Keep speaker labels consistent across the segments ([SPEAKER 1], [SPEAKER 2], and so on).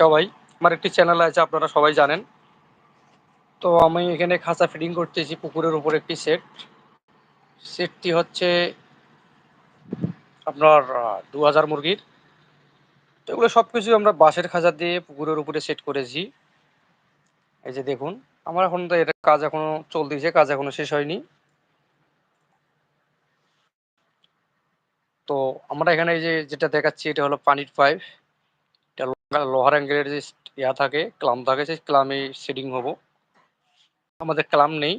[SPEAKER 1] সবাই, আমার একটি চ্যানেল আছে, আপনারা সবাই জানেন। তো আমি এখানে খাঁচা ফিডিং করতেছি, পুকুরের উপর একটি সেট সেটটি হচ্ছে আপনার দু হাজার মুরগির। তো এগুলো সব কিছু আমরা বাঁশের খাঁচা দিয়ে পুকুরের উপরে সেট করেছি। এই যে দেখুন, আমার এখন তো এটা কাজ এখনও চলতেছে, কাজ এখনও শেষ হয়নি। তো আমরা এখানে এই যে যেটা দেখাচ্ছি, এটা হলো পানির পাইপ। লোহার অ্যাঙ্গেলের যে ইয়া থাকে ক্লাম থাকে, সেই ক্লামে সেটিং হব। আমাদের ক্লাম নেই,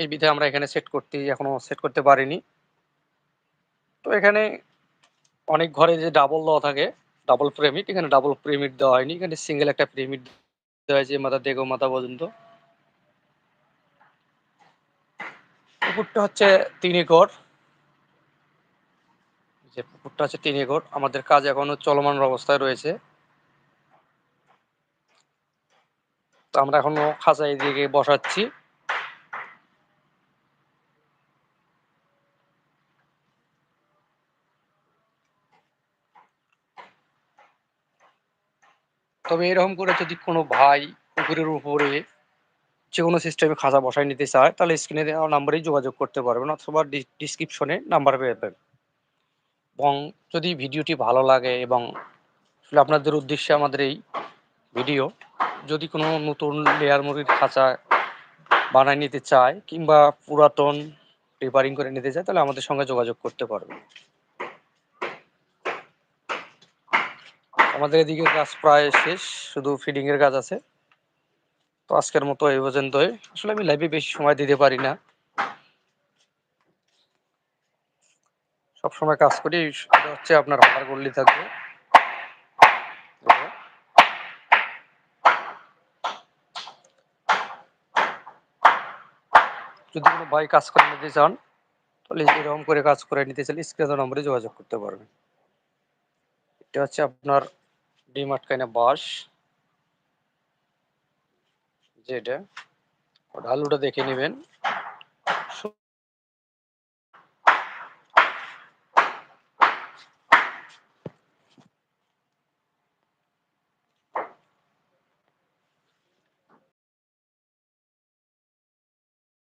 [SPEAKER 1] এই বিধে আমরা এখানে সেট করতে, এখনও সেট করতে পারিনি। তো এখানে অনেক ঘরে যে ডাবল দেওয়া থাকে ডাবল প্রেমিট এখানে ডাবল প্রেমিট দেওয়া হয়নি, এখানে সিঙ্গেল একটা প্রেমিট দেওয়া হয়েছে মাথা দেখো মাথা পর্যন্ত পুকুরটা হচ্ছে তিন একর যে পুকুরটা হচ্ছে তিন একর আমাদের কাজ এখনও চলমান অবস্থায় রয়েছে। তো আমরা এখনও খাঁচা এদিকে বসাচ্ছি। তবে এরকম করে যদি কোনো ভাই পুকুরের উপরে যে কোনো সিস্টেমে খাঁচা বসায় নিতে চায়, তাহলে স্ক্রিনে দেওয়া নাম্বারেই যোগাযোগ করতে পারবেন অথবা ডিসক্রিপশনে নাম্বার পেয়ে যাবেন। এবং যদি ভিডিওটি ভালো লাগে এবং আসলে আপনাদের উদ্দেশ্যে আমাদের এই ভিডিও যদি কোনো নতুন লেয়ার মুরগির খাঁচা বানায় নিতে চায় কিংবা পুরাতন রিপেয়ারিং করে নিতে চায়, তাহলে আমাদের সঙ্গে যোগাযোগ করতে পারবে। আমাদের এদিকে কাজ প্রায় শেষ, শুধু ফিডিং এর কাজ আছে। তো আজকের মতো এই পর্যন্তই। আসলে আমি লাইভে বেশি সময় দিতে পারি না। সব সময় কাজ করি হচ্ছে আপনার হার গল্লি থাকবে। যদি কোনো ভাই কাজ করে নিতে চান, তাহলে এরকম করে কাজ করে নিতে চাইলে স্ক্রিন নম্বরে যোগাযোগ করতে পারবেন। এটা হচ্ছে আপনার ডিম আটকাইনা বাঁশ। যেটা ঢালুটা দেখে নেবেন।